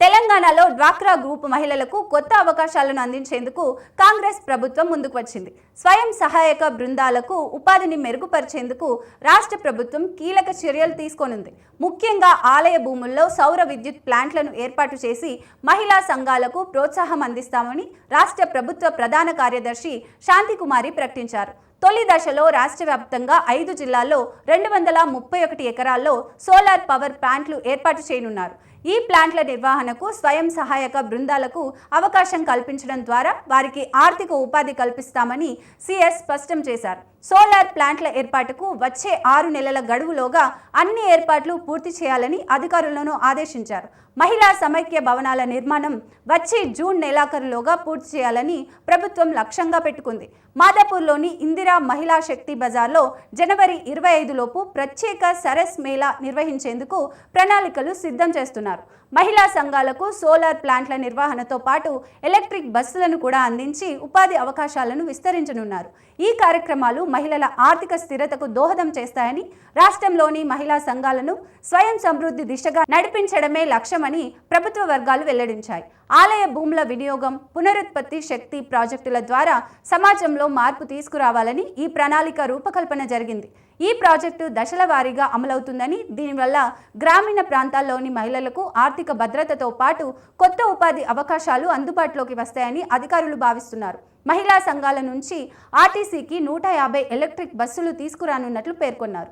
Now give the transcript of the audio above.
తెలంగాణలో డ్వాక్రా గ్రూప్ మహిళలకు కొత్త అవకాశాలను అందించేందుకు కాంగ్రెస్ ప్రభుత్వం ముందుకు వచ్చింది. స్వయం సహాయక బృందాలకు ఉపాధిని మెరుగుపరిచేందుకు రాష్ట్ర ప్రభుత్వం కీలక చర్యలు తీసుకోనుంది. ముఖ్యంగా ఆలయ భూముల్లో సౌర విద్యుత్ ప్లాంట్లను ఏర్పాటు చేసి మహిళా సంఘాలకు ప్రోత్సాహం అందిస్తామని రాష్ట్ర ప్రభుత్వ ప్రధాన కార్యదర్శి శాంతికుమారి ప్రకటించారు. తొలి దశలో రాష్ట్ర వ్యాప్తంగా ఐదు జిల్లాల్లో రెండు వందల ముప్పై ఒకటి ఎకరాల్లో సోలార్ పవర్ ప్లాంట్లు ఏర్పాటు చేయనున్నారు. ఈ ప్లాంట్ల నిర్వహణకు స్వయం సహాయక బృందాలకు అవకాశం కల్పించడం ద్వారా వారికి ఆర్థిక ఉపాధి కల్పిస్తామని సిఎస్ స్పష్టం చేశారు. సోలార్ ప్లాంట్ల ఏర్పాటుకు వచ్చే ఆరు నెలల గడువులోగా అన్ని ఏర్పాట్లు పూర్తి చేయాలని అధికారులను ఆదేశించారు. మహిళా సమైక్య భవనాల నిర్మాణం వచ్చే జూన్ నెలాఖరులోగా పూర్తి చేయాలని ప్రభుత్వం లక్ష్యంగా పెట్టుకుంది. మాదాపూర్లోని ఇందిరా మహిళా శక్తి బజార్లో జనవరి ఇరవై ఐదులోపు ప్రత్యేక సరస్ మేళా నిర్వహించేందుకు ప్రణాళికలు సిద్ధం చేస్తున్నారు. మహిళా సంఘాలకు సోలార్ ప్లాంట్ల నిర్వహణతో పాటు ఎలక్ట్రిక్ బస్సులను కూడా అందించి ఉపాధి అవకాశాలను విస్తరించనున్నారు. ఈ కార్యక్రమాలు మహిళల ఆర్థిక స్థిరతకు దోహదం చేస్తాయని రాష్ట్రంలోని మహిళా సంఘాలను స్వయం సమృద్ధి దిశగా నడిపించడమే లక్ష్యమని ప్రభుత్వ వర్గాలు వెల్లడించాయి. ఆలయ భూముల వినియోగం పునరుత్పత్తి శక్తి ప్రాజెక్టుల ద్వారా సమాజంలో మార్పు తీసుకురావాలని ఈ ప్రణాళిక రూపకల్పన జరిగింది. ఈ ప్రాజెక్టు దశల వారీగా అమలవుతుందని దీనివల్ల గ్రామీణ ప్రాంతాల్లోని మహిళలకు ఆర్థిక భద్రతతో పాటు కొత్త ఉపాధి అవకాశాలు అందుబాటులోకి వస్తాయని అధికారులు భావిస్తున్నారు. మహిళా సంఘాల నుంచి ఆర్టీసీకి నూట యాభై ఎలక్ట్రిక్ బస్సులు తీసుకురానున్నట్లు పేర్కొన్నారు.